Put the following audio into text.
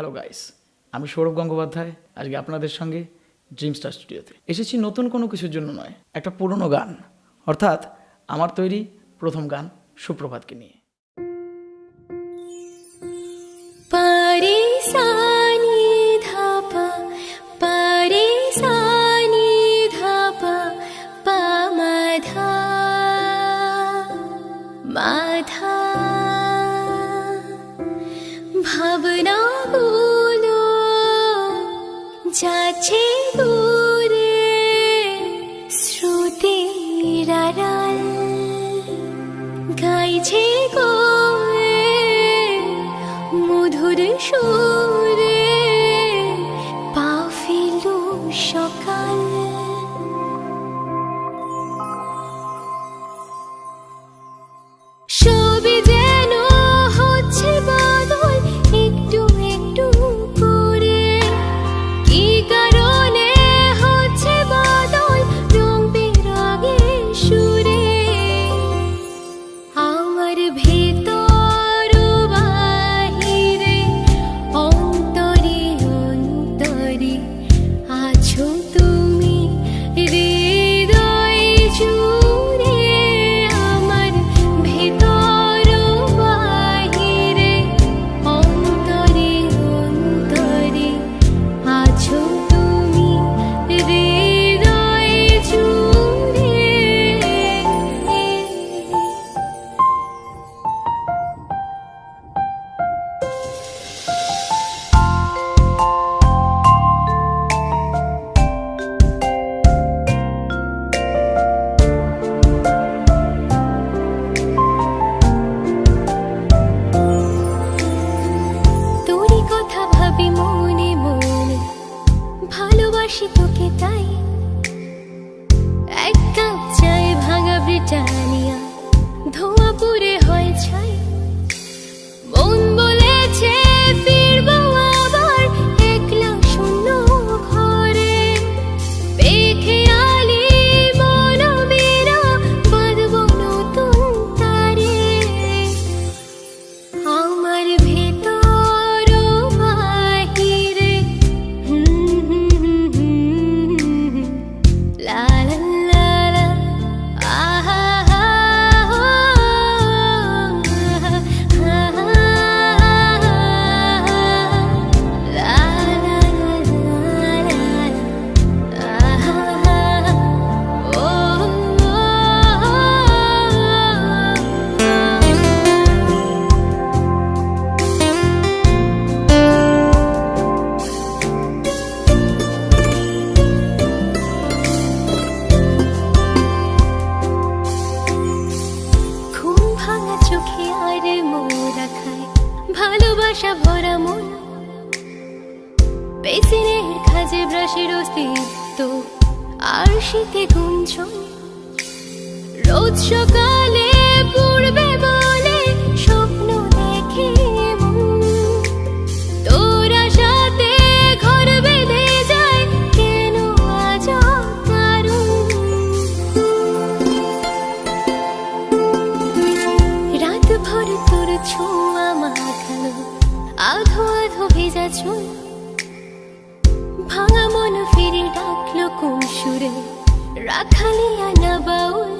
Hello guys আমি সৌরভ গঙ্গোপাধ্যায়, আজকে আপনাদের সঙ্গে ড্রিম স্টার স্টুডিওতে এসেছি নতুন কোনো কিছুর জন্য নয়, একটা পুরনো গান। অর্থাৎ আমার তৈরি প্রথম গান সুপ্রভাতকে নিয়ে। ভাবনা গুলো যাচ্ছে দূরে শ্রুতির গাইছে গোয়ে মধুর সুরে। ভালোবাসি তোকে তাই। এক কাপ চায় ভাঙা ব্রিটানিয়া ভালোবাসা ভরা মন। বেসিনের খাজে ব্রাশের অস্তিত্ব আর শীতে গুঞ্জন রোজ সকালে পূর্বে বলে স্বপ্ন দেখে তোরা সাথে ঘর যায় কেন আজ রাত ভর তোর আধো ভেজা চুল ভাঙা মন ফিরে ডাকলো কোন সুরে রাখালিয়া না বাউল।